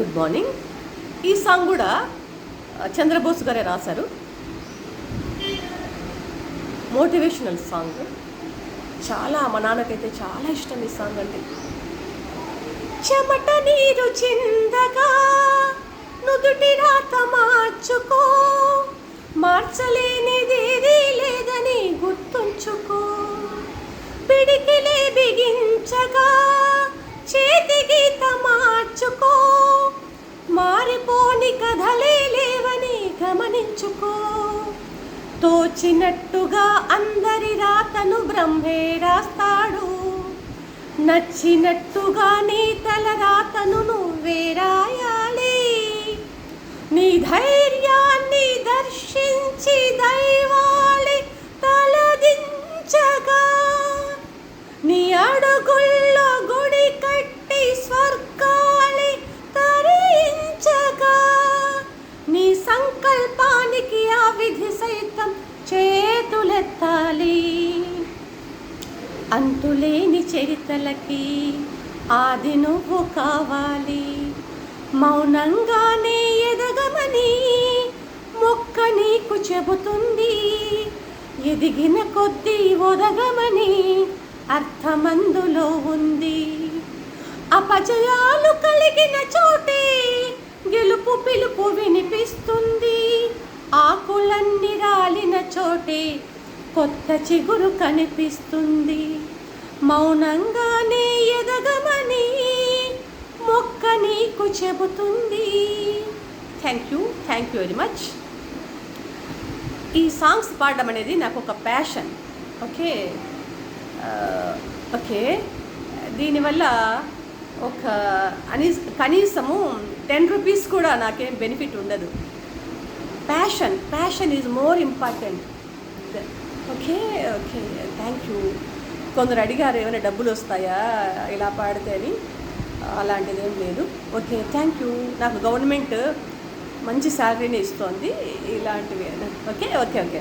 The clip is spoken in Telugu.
Good morning. ఈ సాంగ్ కూడా చంద్రబోస్ గారే రాశారు. Motivational song. చాలా మా నాన్నకైతే చాలా ఇష్టం ఈ సాంగ్ అంటే. చెమట నీరు చిందగా నుదుటి రాతమా మారిపోని కథలే లేవని గమనించుకో. తోచినట్టుగా అందరి రాతను బ్రహ్మే రాస్తాడు. నచ్చినట్టుగా నీ తల రాతను నువ్వే సంకల్పానికి ఆ విధి సైతం చేతులెత్తాలి. అంతులేని చరితలకి ఆది నువ్వు కావాలి. మౌనంగానే ఎదగమని మొక్క నీకు చెబుతుంది. ఎదిగిన కొద్దీ ఒదగమని అర్థమందులో ఉంది. అపజయాలు కలిగిన చోటే గెలుపు పిలుపు ఆకులన్నీ రాలిన చోటే కొత్త చిగురు కనిపిస్తుంది. మౌనంగానే ఎదగమని మొక్క నీకు చెబుతుంది. Thank you thank you very much ఈ సాంగ్స్ పాడడం అనేది నాకు ఒక ప్యాషన్ ఓకే? ఓకే. దీనివల్ల ఒక అని కనీసము టెన్ రూపీస్ కూడా నాకేం బెనిఫిట్ ఉండదు. Passion passion is more important okay okay thank you కొందరు అడిగారు ఏమైనా డబ్బులు వస్తాయా? ఇలా పాడితే అని. అలాంటిది ఏం లేదు. ఓకే థ్యాంక్ యూ నాకు గవర్నమెంట్ మంచి శాలరీని ఇస్తోంది. ఇలాంటివి ఓకే ఓకే ఓకే